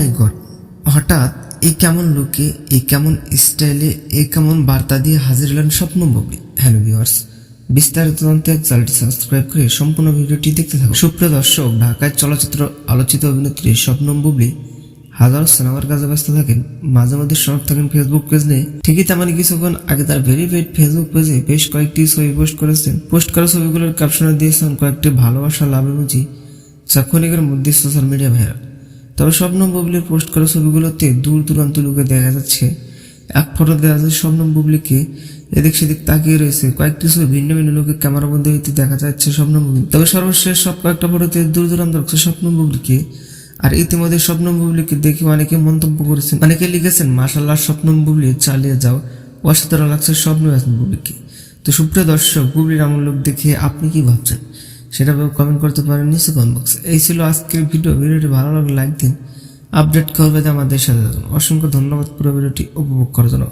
মাই god হঠাৎ এই কেমন লোকে এ কেমন স্টাইলে এ কেমন বার্তা দিয়ে হাজির হলেন স্বপ্ন বুবলি হ্যালো ভিউয়ার্স, বিস্তারিত জানতে চ্যানেলটি সাবস্ক্রাইব করে সম্পূর্ণ ভিডিওটি দেখতে থাকুন। সুপ্রিয় দর্শক, ঢাকায় চলচ্চিত্র আলোচিত অভিনেত্রী স্বপ্নম বুবলি হাজারো সিনেমার কাজে ব্যস্ত থাকেন। মাঝে মধ্যে সরব থাকেন ফেসবুক পেজ নিয়ে। ঠিকই তেমনই কিছুক্ষণ আগে তার ভেরিফাইড ফেসবুক পেজে বেশ কয়েকটি ছবি পোস্ট করেছেন। পোস্ট করা ছবিগুলোর ক্যাপশনে দিয়েছেন কয়েকটি ভালোবাসা লাভ ইমোজি যা ক্ষণিকের মধ্যে সোশ্যাল মিডিয়া ভাইরাল তবে স্বপ্ন বুবলির পোস্ট করা ছবিগুলোতে দূর দূরান্ত লোকে দেখা যাচ্ছে। এক ফটো দেখা যাচ্ছে স্বপ্ন বুবলিকে। এদিক সেদিক তাকিয়ে রয়েছে। কয়েকটি ছবি ভিন্ন ভিন্ন লোকের ক্যামেরা বন্ধে হইতে দেখা যাচ্ছে স্বপ্ন বুবলি। তবে সর্বশেষ সব কয়েকটা ফটোতে দূর দূরান্ত রাখছে স্বপ্ন বুবলিকে। আর ইতিমধ্যে স্বপ্ন বুবলিকে দেখে অনেকে মন্তব্য করেছেন। অনেকে লিখেছেন মাসাল্লাহ স্বপ্ন বুবলি চালিয়ে যাও। অসাধারণ লাগছে স্বপ্ন বুবলিকে। তো সুপ্রিয় দর্শক, বুবলির আমল লোক দেখে আপনি কি ভাবছেন? সেটা কমেন্ট করতে পারেন নিচে কমেন্ট বক্সে এই ছিল আজকের ভিডিও ভিডিওটি ভালো লাগলে লাইক দিন। আপডেট করবে আমাদের সাথে। অসংখ্য ধন্যবাদ। পুরো ভিডিওটি উপভোগ করার জন্য।